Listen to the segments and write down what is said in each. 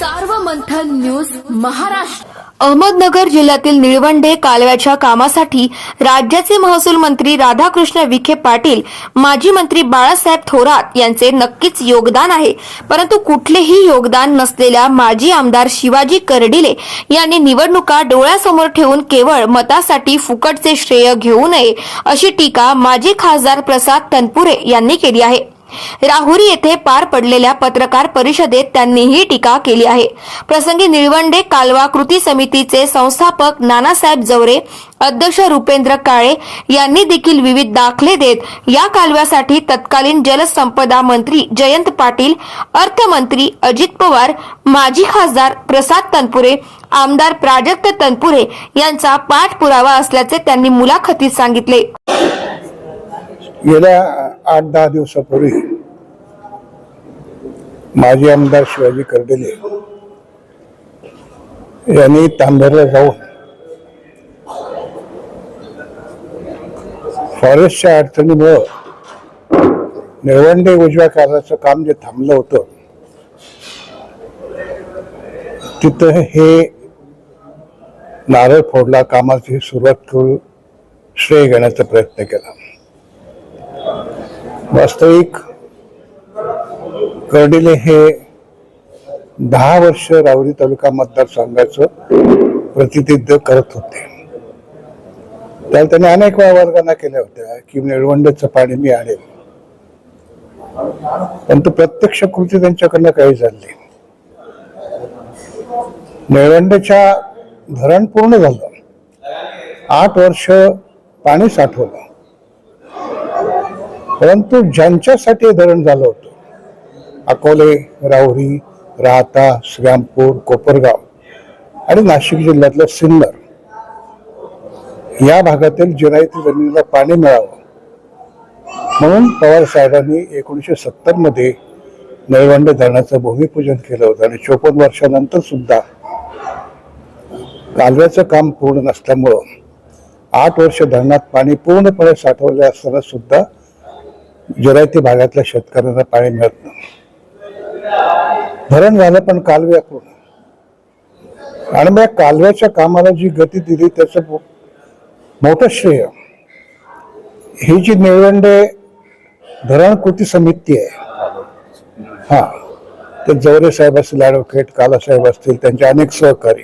Sarvamanthan news Maharashtra. Ahmednagar जिल्ह्यातील निळवंडे कालव्याच्या कामासाठी राज्याचे महसूल मंत्री राधाकृष्ण विखे पाटील माजी मंत्री बाळासाहेब थोरात यांचे नक्कीच योगदान आहे. परंतु कुठलेही योगदान नसलेल्या माजी आमदार शिवाजी कर्डिले यांनी निवडणुका डोळ्यासमोर ठेवून केवळ मतासाठी फुकटचे श्रेय घेऊ नये अशी टीका माजी खासदार प्रसाद तनपुरे यांनी केली आहे. राहुरी येथे पार पडलेल्या पत्रकार परिषदेत त्यांनी ही टीका केली आहे. प्रसंगी निळवंडे कालवा कृती समितीचे संस्थापक नानासाहेब जवरे अध्यक्ष रुपेंद्र काळे यांनी देखील विविध दाखले देत या कालव्यासाठी तत्कालीन जलसंपदा मंत्री जयंत पाटील अर्थमंत्री अजित पवार माजी खासदार प्रसाद तनपुरे आमदार प्राजक्त तनपुरे यांचा पाठपुरावा असल्याचे त्यांनी मुलाखतीत सांगितले. गेल्या आठ दहा दिवसापूर्वी माजी आमदार शिवाजी कर्डेले यांनी तांबेरला जाऊन फॉरेस्टच्या अडचणीमुळं निळवंडे उजव्या कार्याचं काम जे थांबलं होतं तिथं हे नारळ फोडला कामाची सुरुवात करून श्रेय घेण्याचा प्रयत्न केला. वास्तविक कर्डिले हे दहा वर्ष राहुरी तालुका मतदारसंघाचं प्रतिनिधित्व करत होते. त्याला त्यांनी अनेक वेळा वर्गांना केल्या होत्या की निळवंडचं पाणी मी आणेल परंतु प्रत्यक्ष कृती त्यांच्याकडनं काही झाली निळवंडच्या धरण पूर्ण झालं. आठ वर्ष पाणी साठवलं. परंतु ज्यांच्यासाठी धरण झालं होतं अकोले राहुरी राहता श्रीरामपूर कोपरगाव आणि नाशिक जिल्ह्यातलं सिन्नर या भागातील जिरायती जमिनीला पाणी मिळावं. म्हणून पवार साहेबांनी एकोणीसशे सत्तरमध्ये नळवंडे धरणाचं भूमिपूजन केलं होतं आणि चोपन्न वर्षानंतर सुद्धा कालव्याचं काम पूर्ण नसल्यामुळं आठ वर्ष धरणात पाणी पूर्णपणे साठवले असताना सुद्धा जिरायती भागातल्या शेतकऱ्यांना पाणी मिळत नाही. धरण झालं पण कालवे पूर्ण आणि मग या कालव्याच्या कामाला जी गती दिली त्याचं मोठं श्रेय. ही जी निळवंडे धरण कृती समिती आहे. हा. ते जवरे साहेब असतील ॲडव्होकेट काला साहेब असतील त्यांचे अनेक सहकारी.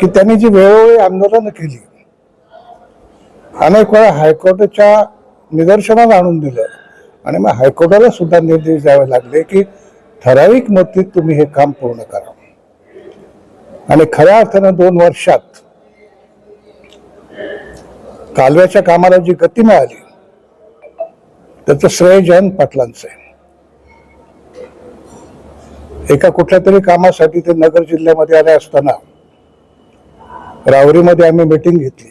की त्यांनी जी वेळोवेळी आंदोलनं केली. अनेक वेळा हायकोर्टाच्या निदर्शनात आणून दिलं. आणि मग हायकोर्टाला सुद्धा निर्देश द्यावे लागले की ठराविक मतीत तुम्ही हे काम पूर्ण करा. आणि खऱ्या अर्थानं दोन वर्षात कालव्याच्या कामाला जी गती मिळाली त्याचं श्रेय जयंत पाटलांचं आहे. एका कुठल्या तरी कामासाठी ते नगर जिल्ह्यामध्ये आले असताना रावरीमध्ये आम्ही मिटिंग घेतली.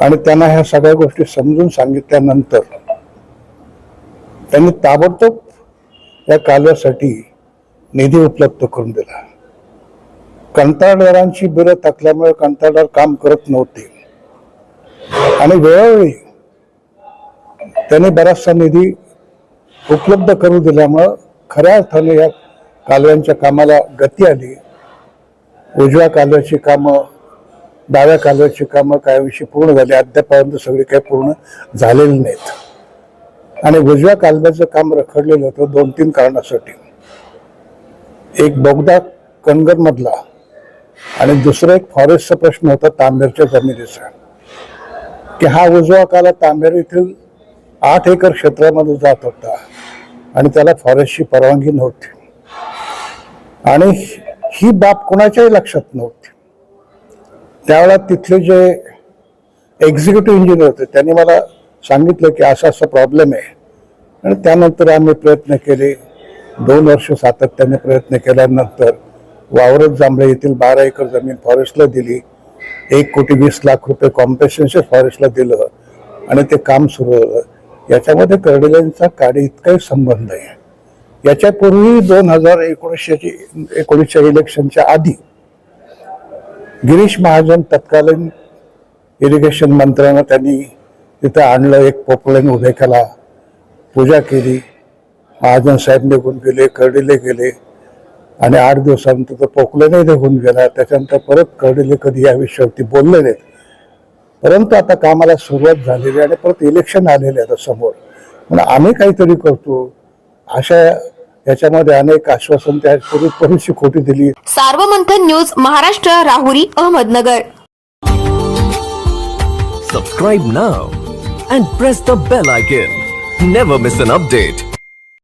आणि त्यांना ह्या सगळ्या गोष्टी समजून सांगितल्यानंतर त्यांनी ताबडतोब या कालव्यासाठी निधी उपलब्ध करून दिला. कंत्राटदारांची बिरं टाकल्यामुळे कंत्राटदार काम करत नव्हते. आणि वेळोवेळी त्यांनी बराचसा निधी उपलब्ध करून दिल्यामुळं खऱ्या अर्थाने या कालव्यांच्या कामाला गती आली. उजव्या कालव्याची कामं डाव्या कालव्याची कामं काही विषयी पूर्ण झाली. अद्यापर्यंत सगळी काही पूर्ण झालेली नाहीत. आणि उजव्या कालव्याचं काम रखडलेलं होतं दोन तीन कारणासाठी. एक बोगदा कणगरमधला आणि दुसरा एक फॉरेस्टचा प्रश्न होता तांबेरच्या जमिनीचा. की हा उजवा काला तांबेर येथील आठ एकर क्षेत्रामध्ये जात होता आणि त्याला फॉरेस्टची परवानगी नव्हती. आणि ही बाब कोणाच्याही लक्षात नव्हती. त्यावेळेला तिथले जे एक्झिक्युटिव्ह इंजिनियर होते त्यांनी मला सांगितलं की असा असा प्रॉब्लेम आहे. आणि त्यानंतर आम्ही प्रयत्न केले. दोन वर्ष सातत्याने प्रयत्न केल्यानंतर वावरत जांभळे येथील बारा एकर जमीन फॉरेस्टला दिली. एक कोटी वीस लाख रुपये कॉम्पेन्सेशन फॉरेस्टला दिलं आणि ते काम सुरू झालं. याच्यामध्ये कर्डिलांचा काडी इतकाही संबंध आहे. याच्यापूर्वी दोन हजार एकोणीसशे एकोणीसच्या इलेक्शनच्या आधी गिरीश महाजन तत्कालीन इरिगेशन मंत्र्यांना त्यांनी तिथं आणलं एक पोपलाईन उभे केला पूजा केली. महाजन साहेब निघून गेले कर्डिले गेले. आणि आठ दिवसानंतर तो पोकलेने निघून गेला. त्याच्यानंतर परत कर्डिले कधी या विषयावरती बोलले नाहीत. परंतु आता कामाला सुरुवात झालेली आणि परत इलेक्शन आलेले आता समोर. म्हणून आम्ही काहीतरी करतो. अशा याच्यामध्ये अनेक आश्वासन त्यापूर्वी बरीचशी खोटी दिली Sarvamanthan news Maharashtra Rahuri Ahmednagar Subscribe now and press the bell icon. Never miss an update.